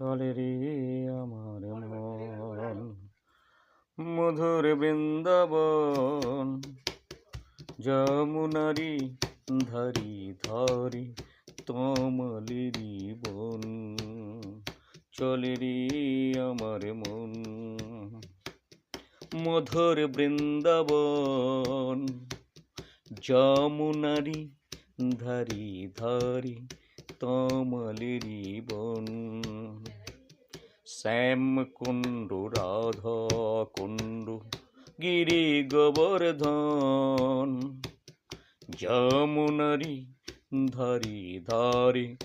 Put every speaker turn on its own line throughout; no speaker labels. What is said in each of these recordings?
চলে রে আমার মন মধুর বৃন্দাবন যমুনারি ধরি ধরি তমলেরি বন। চলে রে আমার মন মধুর বৃন্দাবন যমুনারি ধরি ধরি তমলেরি বন। শ্যাম কুণ্ড রাধা কুণ্ড গিরি গোবর্ধন যমুনারি ধরি ধরি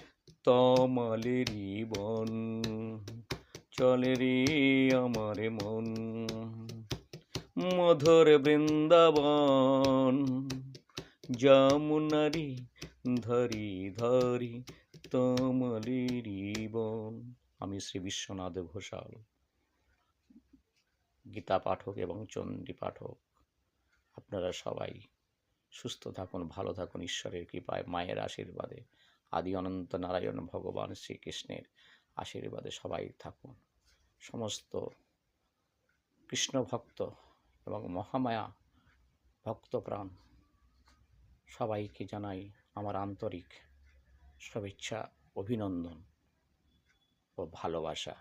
তমলেরি বন। চলে রে আমার মন, মধুর বৃন্দাবন। যমুনারি ধরি ধরি তমলেরি বন। আমি শ্রী বিশ্বনাথ ঘোষাল, গীতা পাঠক এবং চণ্ডী পাঠক। আপনারা সবাই সুস্থ থাকুন, ভালো থাকুন, ঈশ্বরের কৃপায়, মায়ের আশীর্বাদে। আদি অনন্ত নারায়ণ ভগবান শ্রীকৃষ্ণের আশীর্বাদে সবাই থাকুন। সমস্ত কৃষ্ণ ভক্ত এবং মহামায়া ভক্তপ্রাণ, সবাইকে জানাই আমার আন্তরিক শুভেচ্ছা, অভিনন্দন। ভালোবাসা।